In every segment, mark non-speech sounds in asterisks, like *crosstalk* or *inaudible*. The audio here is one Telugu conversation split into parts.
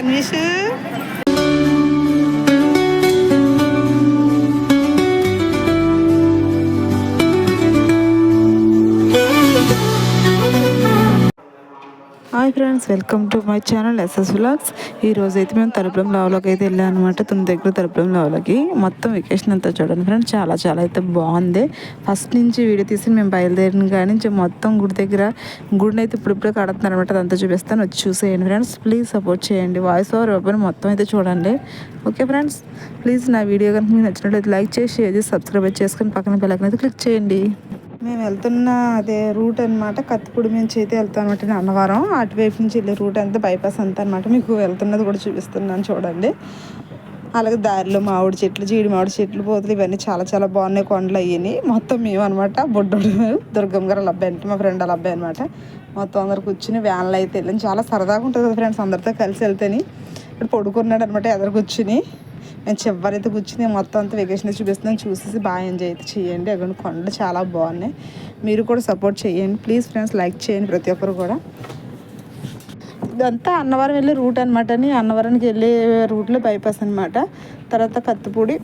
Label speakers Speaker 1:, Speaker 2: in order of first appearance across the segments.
Speaker 1: Anne Michel. Hi friends welcome to my channel SS vlogs ఈ రోజు అయితే మేము తలుపులం లావులోకి అయితే వెళ్ళాం అనమాట తుని దగ్గర తలుపులం లావులోకి. మొత్తం వెకేషన్ అంతా చూడండి ఫ్రెండ్స్ చాలా చాలా అయితే బాగుంది. ఫస్ట్ నుంచి వీడియో తీసి మేము బయలుదేరిన కానీ మొత్తం గుడి దగ్గర గుడిని అయితే ఇప్పుడు ఇప్పుడే కడుతున్నారు అనమాట అదంతా చూపిస్తాను వచ్చి చూసేయండి ఫ్రెండ్స్. ప్లీజ్ సపోర్ట్ చేయండి. వాయిస్ ఓవర్ ఓపెన్ మొత్తం అయితే చూడండి. ఓకే ఫ్రెండ్స్ ప్లీజ్ నా వీడియో కనుక మీకు నచ్చినట్లయితే లైక్ చేసి ఏది సబ్స్క్రైబ్ చేసుకొని పక్కన బెల్లకనైతే అయితే క్లిక్ చేయండి. మేము వెళ్తున్న అదే రూట్ అనమాట కత్తిపూడి నుంచి అయితే వెళ్తాం అనమాట అన్నవరం. అటువైపు నుంచి వెళ్ళే రూట్ అంతా బైపాస్ అంతా అనమాట మీకు వెళ్తున్నది కూడా చూపిస్తున్నాను చూడండి. అలాగే దారిలో మామిడి చెట్లు జీడి మామిడి చెట్లు పోతులు ఇవన్నీ చాలా చాలా బాగున్నాయి. కొండలు అయ్యాయి మొత్తం మేము అనమాట బొడ్డోడు దుర్గమ్మ గారు అబ్బాయి అంటే మా ఫ్రెండ్ వాళ్ళ అబ్బాయి అనమాట మొత్తం అందరు కూర్చుని వ్యాన్లో అయితే వెళ్ళాను చాలా సరదాగా ఉంటుంది ఫ్రెండ్స్ అందరితో కలిసి వెళ్తేని. ఇప్పుడు పడుకున్నాడు అనమాట ఎదురు కూర్చుని. నేను చివరైతే కూర్చుని మొత్తం అంతా వెకేషన్ చూపిస్తున్నాను. చూసేసి బాగా ఎంజాయ్ అయితే చేయండి. అక్కడ కొండలు చాలా బాగున్నాయి. మీరు కూడా సపోర్ట్ చేయండి. ప్లీజ్ ఫ్రెండ్స్ లైక్ చేయండి ప్రతి ఒక్కరు కూడా. ఇదంతా అన్నవరం వెళ్ళే రూట్ అనమాట అని అన్నవరానికి వెళ్ళే రూట్లో బైపాస్ అనమాట తర్వాత కత్తిపూడి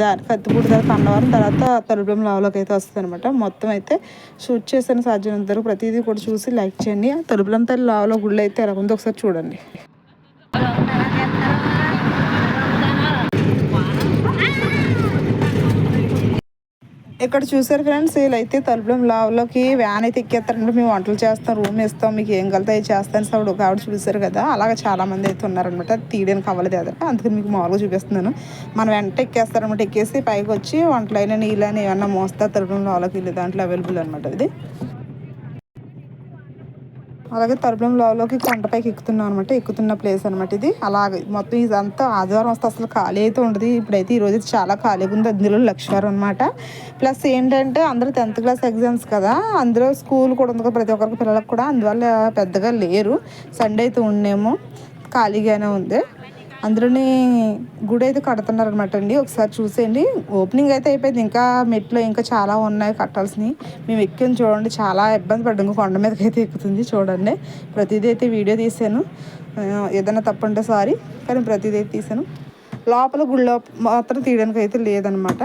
Speaker 1: దాని కత్తిపూడి తర్వాత అన్నవరం తర్వాత తలుపులం లావులోకి అయితే వస్తుంది అనమాట మొత్తం అయితే షూట్ చేసిన సాధ్యమైనంత వరకు ప్రతిదీ కూడా చూసి లైక్ చేయండి. తలుపులం తల్లి లావులో గుళ్ళు అయితే ఎలా ఉందో ఒకసారి చూడండి. ఇక్కడ చూసారు ఫ్రెండ్స్? వీళ్ళైతే తలుపులం లావ్లోకి వ్యాన్ అయితే ఎక్కేస్తారంటే మేము వంటలు చేస్తాం రూమ్ ఇస్తాం మీకు ఏం కలితే చేస్తాను సార్. ఒక ఆవిడ చూసారు కదా అలాగే చాలా మంది అయితే ఉన్నారనమాట తీయడానికి అవ్వలేదు అదే. అందుకని మీకు మామూలుగా చూపిస్తున్నాను. మనం వెంట ఎక్కేస్తారనమాట ఎక్కేసి పైకి వచ్చి వంటలైన నీళ్ళని ఏమన్నా మోస్తా తలుపులం లావ్లోకి వెళ్ళి దాంట్లో అవైలబుల్ అనమాట ఇది. అలాగే తలుపులం లోలోకి కొండపైకి ఎక్కుతున్నాం అనమాట ఎక్కుతున్న ప్లేస్ అనమాట ఇది. అలాగే మొత్తం ఇదంతా ఆదివారం వస్తే అసలు ఖాళీ అయితే ఉండదు. ఇప్పుడైతే ఈరోజు చాలా ఖాళీగా ఉంది. అందులో లక్ష్యారు అనమాట ప్లస్ ఏంటంటే అందరూ టెన్త్ క్లాస్ ఎగ్జామ్స్ కదా. అందులో స్కూల్ కూడా ఉంది కదా. ప్రతి ఒక్కరికి పిల్లలకు కూడా. అందువల్ల పెద్దగా లేరు. సండే అయితే ఉండేమో. ఖాళీగానే ఉంది. అందులోని గుడి అయితే కడుతున్నారు అనమాట అండి. ఒకసారి చూసేయండి. ఓపెనింగ్ అయితే అయిపోయింది. ఇంకా మెట్లు ఇంకా చాలా ఉన్నాయి కట్టాల్సినవి. మేము ఎక్కాను చూడండి. చాలా ఇబ్బంది పడ్డాం. ఇంకా కొండ మీదకి అయితే ఎక్కుతుంది. చూడండి. ప్రతిదీ అయితే వీడియో తీసాను ఏదైనా తప్పుంటే సారీ. కానీ ప్రతిదీ అయితే తీసాను లోపల గుళ్ళో మాత్రం తీయడానికి అయితే లేదనమాట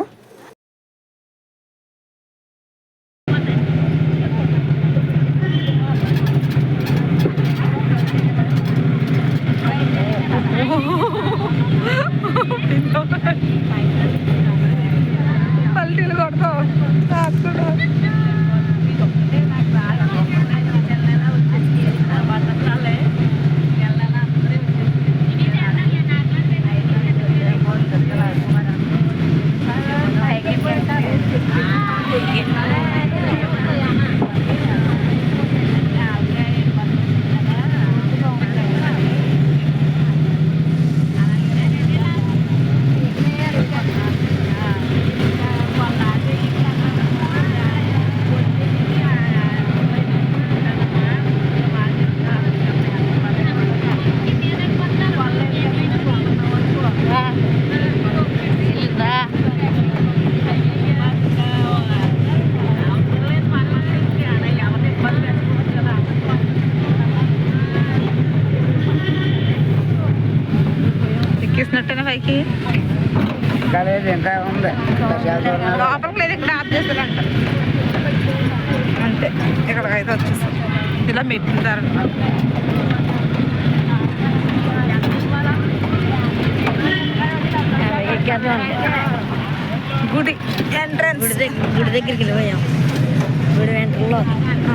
Speaker 1: పైకి
Speaker 2: ఇంకా లేదు ఇంకా ఉంది
Speaker 1: లోపలికి లేదు ఇక్కడ ఆఫ్ చేస్తారంట అంతే ఇక్కడికైతే వచ్చేస్తాం ఇలా మెట్టింటారు గుడి ఎంట్రన్స్.
Speaker 3: గుడి దగ్గర గుడి దగ్గరికి వెళ్ళిపోయాం. గుడి వెంటలో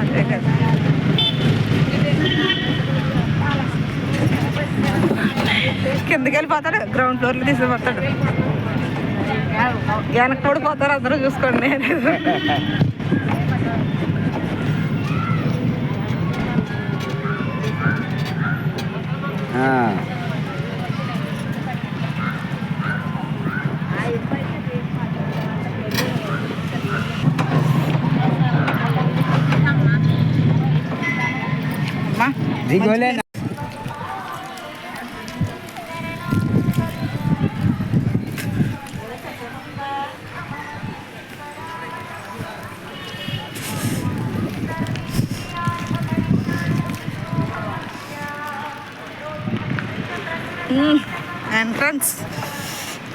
Speaker 1: అదే కదా. కిందకి వెళ్ళిపోతాడు గ్రౌండ్ ఫ్లోర్లో తీసుకుపోతాడు. వెనక పడిపోతారు అందరూ చూసుకోండి.
Speaker 2: దిగోలే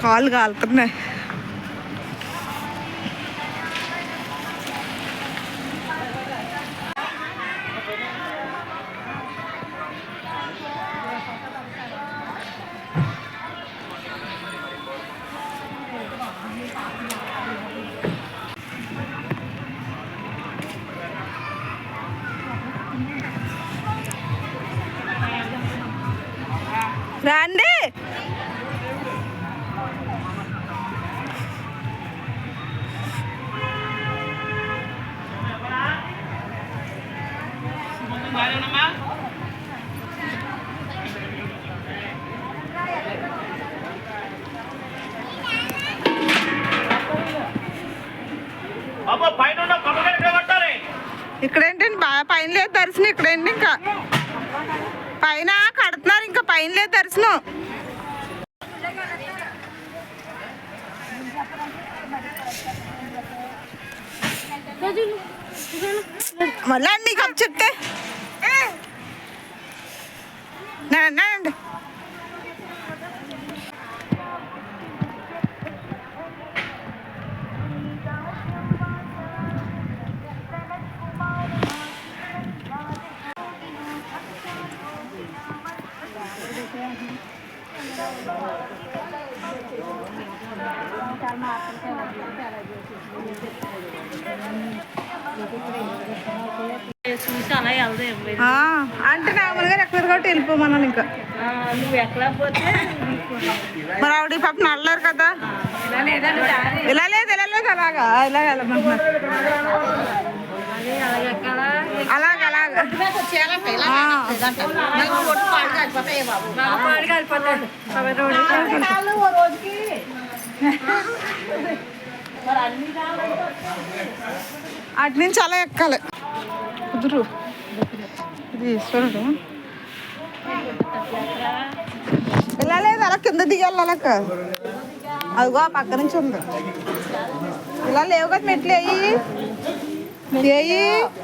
Speaker 1: కాలు కాలుతున్నాయి.
Speaker 4: అబ్బో పైన ఉన్న ఇక్కడ
Speaker 1: ఇక్కడ ఏంటండి బాగా పైన లేదు దర్శనం ఇక్కడ ఏంటి ఇంకా? పైన కడుతున్నారు ఇంకా పైన లేదు దర్శనం. మళ్ళీ అండి నీకు చెప్తే అండి
Speaker 3: చూసి అలా వెళ్దాం
Speaker 1: ఆ, అంటే నార్మల్గా కాబట్టి వెళ్ళిపోమన్నాను ఇంకా. *laughs* మరి ఆవిడ పాప నల్లరు కదా? ఇలా లేదు? ఇలా లేదు అలాగా. ఇలా వెళ్ళమంటున్నారు. అలాగ అలాగ అటు నుంచి అలా ఎక్కాలి. కుదురు. ఇది ఈశ్వరుడు. ఇలా లేదు అలా కింద దిగాలి అలా అదిగో ఆ పక్క నుంచి ఉంది. ఇలా లేవు కదా మెట్లు అయ్యి అయ్యి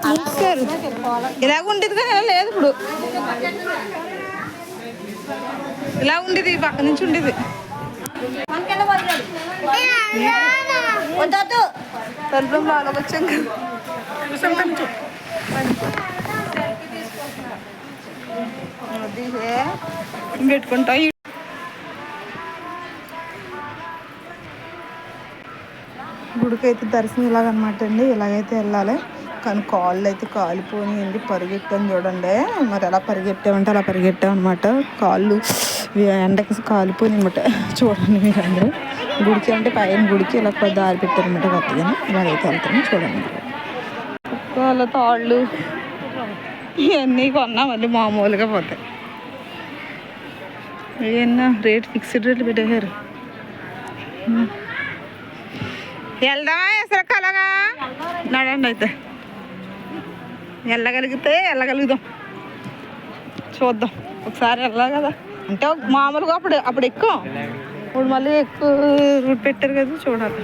Speaker 1: మూసారు ఇలాగ ఉండేది కానీ ఇలా లేదు ఇప్పుడు. ఇలా ఉండేది ఈ పక్క నుంచి ఉండేది. తలుపులో అలా వచ్చాం కదా పెట్టుకుంటా గుడికి అయితే దర్శనం ఇలాగనమాట అండి. ఇలాగైతే వెళ్ళాలి. కానీ కాళ్ళు అయితే కాలిపోయినాయండి పరిగెట్టాను చూడండి. మరి ఎలా పరిగెట్టామంటే అలా పరిగెట్టామన్నమాట కాళ్ళు ఎండకి కాలిపోయినాయి అనమాట చూడండి మీరు అందరూ గుడికి అంటే పైన గుడికి ఇలా కొద్ది దారి పెట్టారనమాట కొత్తగా ఇలాగైతే వెళ్తాను చూడండి. వాళ్ళ తాళ్ళు ఇవన్నీ కొన్నా మళ్ళీ మామూలుగా పోతాయి. ఏమన్నా రేట్ ఫిక్స్డ్ రేట్లు పెట్టేశారు. వెళ్దామా ఎసరు అలాగా నడండి అయితే. వెళ్ళగలిగితే వెళ్ళగలుగుదాం. చూద్దాం. ఒకసారి వెళ్ళాలి కదా. అంటే మామూలుగా అప్పుడు అప్పుడు ఎక్కువ. ఇప్పుడు మళ్ళీ ఎక్కువ రూట్ పెట్టారు కదా చూడాలి.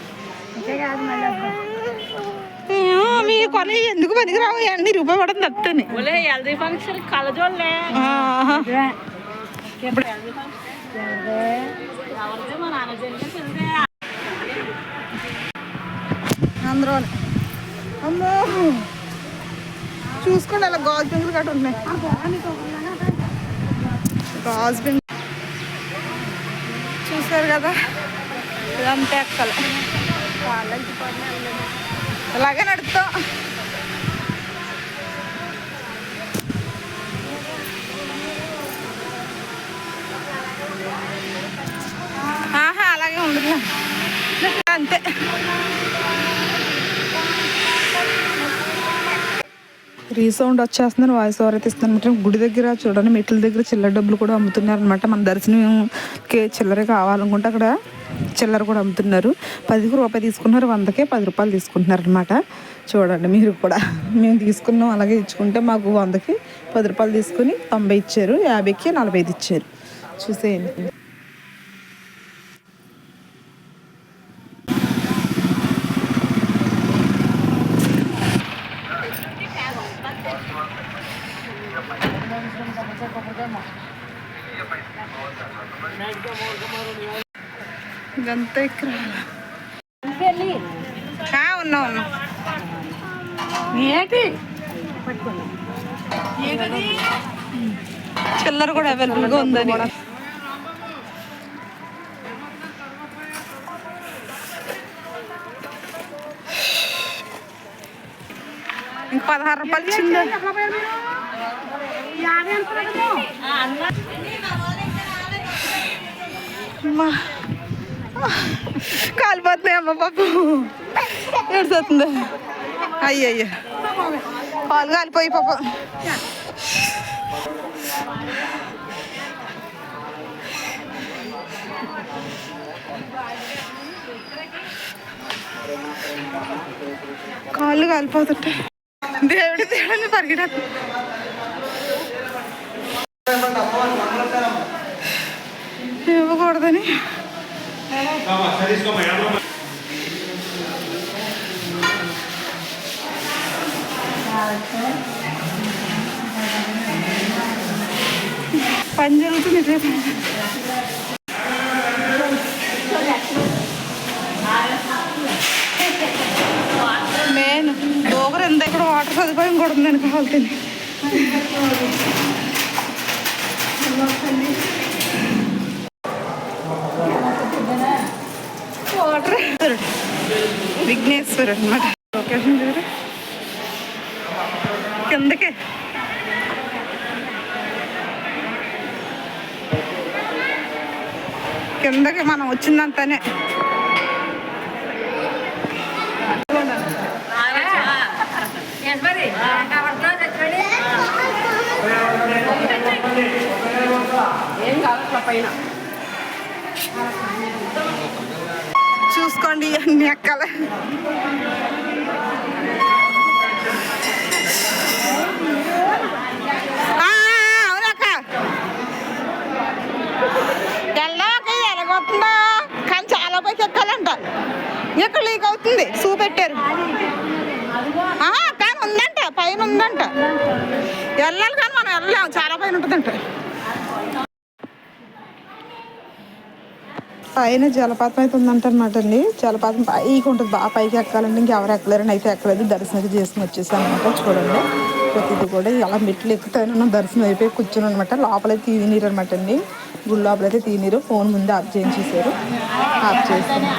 Speaker 1: మీ కొని ఎందుకు పనికిరావు? అన్ని రూపాయి పడడం తప్పని
Speaker 3: హెల్దీ ఫంక్షన్ కలజోళ్ళే.
Speaker 1: అందరూ అమ్మో. చూసుకోండి అలా గాజు పెంకులు గట్ట ఉన్నాయి. గాజు పెంకు చూసారు కదా? ఇదంతా ఎక్కలే. ఇలాగే నడుపుతాం. ఆహా అలాగే ఉండదు అంతే. రీసౌండ్ వచ్చేస్తున్నారు వాయిస్ ఓవర్ అయితే ఇస్తున్నారు గుడి దగ్గర చూడండి మెట్ల దగ్గర చిల్లర డబ్బులు కూడా అమ్ముతున్నారు అనమాట మన దర్శనంకి చిల్లర కావాలనుకుంటే అక్కడ చిల్లర కూడా అమ్ముతున్నారు. పది రూపాయలు తీసుకున్నారు వందకే పది రూపాయలు తీసుకుంటున్నారు అనమాట చూడండి మీరు కూడా. మేము తీసుకున్నాం అలాగే ఇచ్చుకుంటే మాకు వందకి పది రూపాయలు తీసుకుని తొంభై ఇచ్చారు యాభైకి నలభై ఇచ్చారు. చూసేయండి. ఇదంతా ఇక్కడ. ఆ, ఉన్నా. ఉన్నా ఏంటి చిల్లర కూడా అవైలబుల్గా ఉందని. ఇంక పదహారు రూపాయలు ఇచ్చిందా అమ్మా. కాలిపోతున్నాయి అమ్మ పాపం. ఏడుస్తుంది? అయ్యయ్య. పాలు కాలిపోయి పాపం. కాళ్ళు కాలిపోతుంటే దేవుడి దేవుడిని పరిగెడదు ఇవ్వకూడదని పని జరుగుతుంది మెయిన్ దోగరు ఎంత ఇక్కడ వాటర్ సదుపాయం కూడా ఉందని కావాలి వాటర్. విఘ్నేశ్వర్ అనమాట లొకేషన్ చూడు కిందకే. కిందకి మనం వచ్చిందంతానే. చూసుకోండి అన్ని ఎక్కల అవునక్క ఎల్లక ఎలాగొస్తుందో కానీ చాలా పైకి ఎక్కాలంట ఇక్కడ లీక్ అవుతుంది? చూపెట్టారు ఆ, కానీ ఉందంట పైన ఉందంట. వెళ్ళాలి కానీ మనం వెళ్ళలేము చాలా పైన ఉంటుందంట. పైన జలపాతం అయితే ఉందంటనమాట అండి జలపాతం పైకి ఉంటుంది. బాగా పైకి ఎక్కాలంటే ఇంకెవరు ఎక్కలేరని అయితే ఎక్కలేదు. దర్శనం అయితే చేసుకుని వచ్చేసాను అనమాట చూడండి. ప్రతిది కూడా ఇలా మెట్లు ఎక్కుతాను దర్శనం అయిపోయి కూర్చుని అనమాట లోపలైతే తీనీరు అనమాట అండి గుడి అయితే తీనీరు ఫోన్ ముందే ఆఫ్ చేయించేసారు ఆఫ్ చేస్తాను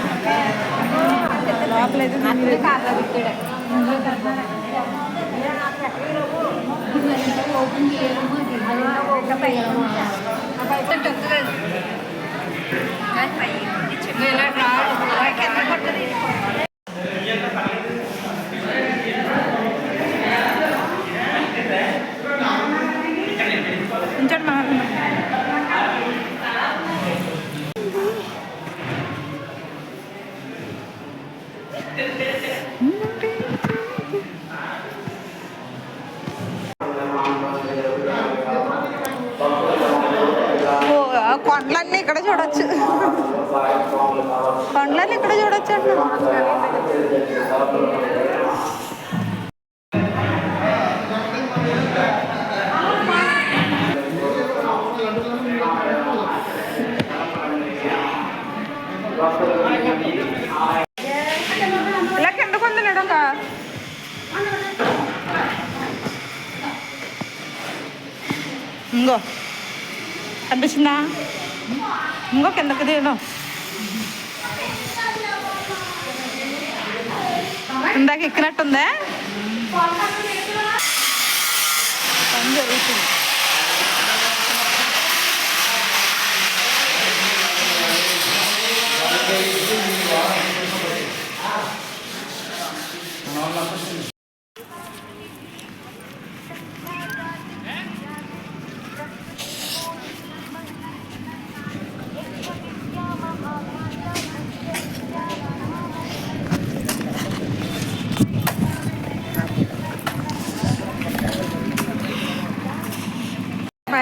Speaker 1: Đây, thầy đi chuyển về lại ra, rồi. కొండలన్నీ ఇక్కడ చూడొచ్చు కొండలన్నీ ఇక్కడ చూడొచ్చు అంటున్నాను ఇలా కిందకు ఉంది నడక ఇంకో కనిపించిందా ఇంకో కిందకి దిగడం ఇందాక ఎక్కినట్టుందా? పని జరుగుతుంది.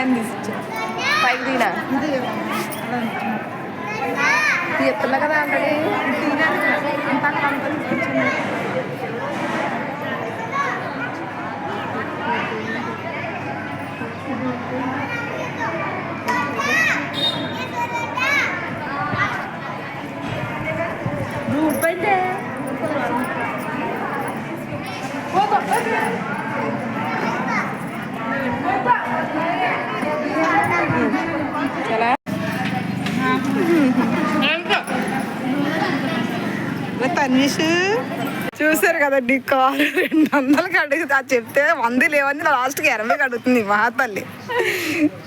Speaker 1: ఆయన తీసిచ్చా పైకి తీనా చెప్తున్నా కదా ఆల్రెడీ కదండి కారు రెండు వందలకి అడుగుతా చెప్తే వంద లేవని లాస్ట్కి ఎనభైకి అడుగుతుంది మా తల్లి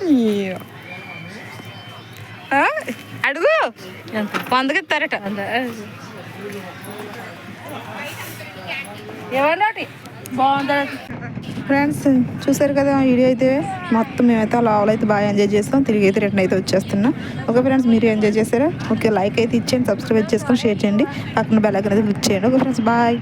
Speaker 1: అయ్యో. ఆ? అడుగు. వందకి ఇస్తారట.
Speaker 3: ఎవరి
Speaker 1: ఫ్రెండ్స్ చూసారు కదా వీడియో అయితే? మొత్తం మేమైతే లోవల్ అయితే బాగా ఎంజాయ్ చేస్తాం. తిరిగి అయితే రిటర్న్ అయితే వచ్చేస్తున్నాం. ఓకే ఫ్రెండ్స్ మీరు ఎంజాయ్ చేశారా? ఓకే లైక్ అయితే ఇచ్చేయండి సబ్స్క్రైబ్ చేసుకొని షేర్ చేయండి. పక్కన బెల్ ఐకాన్ అయితే క్లిక్ చేయండి. Okay friends bye